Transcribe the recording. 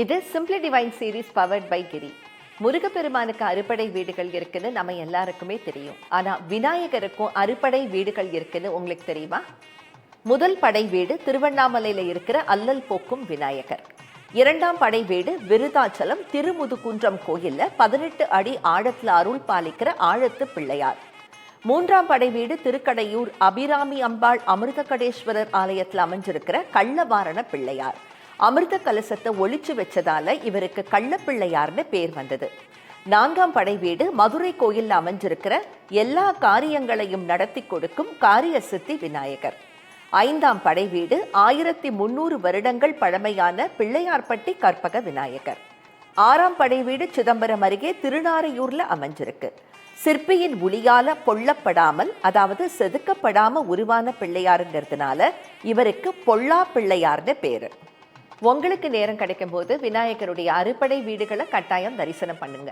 இது simply divine series powered by Giri முருகப்பெருமானுக்கு அறுபடை வீடுகள் இருக்குன்னு நம்ம எல்லாருக்குமே தெரியும். ஆனா விநாயகருக்கும் அறுபடை வீடுகள் இருக்குன்னு உங்களுக்கு தெரியுமா? முதல் படை வீடு திருவண்ணாமலையில இருக்கிற அல்லல் போக்கும் விநாயகர். இரண்டாம் படை வீடு விருதாச்சலம் திருமுதுகுன்றம் கோயில்ல பதினெட்டு அடி ஆழத்தில் அருள் பாலிக்கிற ஆழத்து பிள்ளையார். மூன்றாம் படை வீடு திருக்கடையூர் அபிராமி அம்பாள் அமிர்தகடேஸ்வரர் ஆலயத்தில் அமைஞ்சிருக்கிற கள்ளவாரண பிள்ளையார். அமிர்த கலசத்தை ஒழிச்சு வச்சதால இவருக்கு கள்ளப்பிள்ளையார்னு பேர் வந்தது. நான்காம் படை வீடு மதுரை கோயில்ல அமைஞ்சிருக்கிற எல்லா காரியங்களையும் நடத்தி கொடுக்கும் காரிய சித்தி விநாயகர். ஐந்தாம் படை வீடு ஆயிரத்தி முன்னூறு வருடங்கள் பழமையான பிள்ளையார்பட்டி கற்பக விநாயகர். ஆறாம் படை வீடு சிதம்பரம் அருகே திருநாரையூர்ல அமைஞ்சிருக்கு. சிற்பியின் ஒளியால பொள்ளப்படாமல் அதாவது செதுக்கப்படாம உருவான பிள்ளையாருங்கிறதுனால இவருக்கு பொல்லா பிள்ளையார்னு பேரு. உங்களுக்கு நேரம் கிடைக்கும் போது விநாயகருடைய அறுபடை வீடுகளை கட்டாயம் தரிசனம் பண்ணுங்க.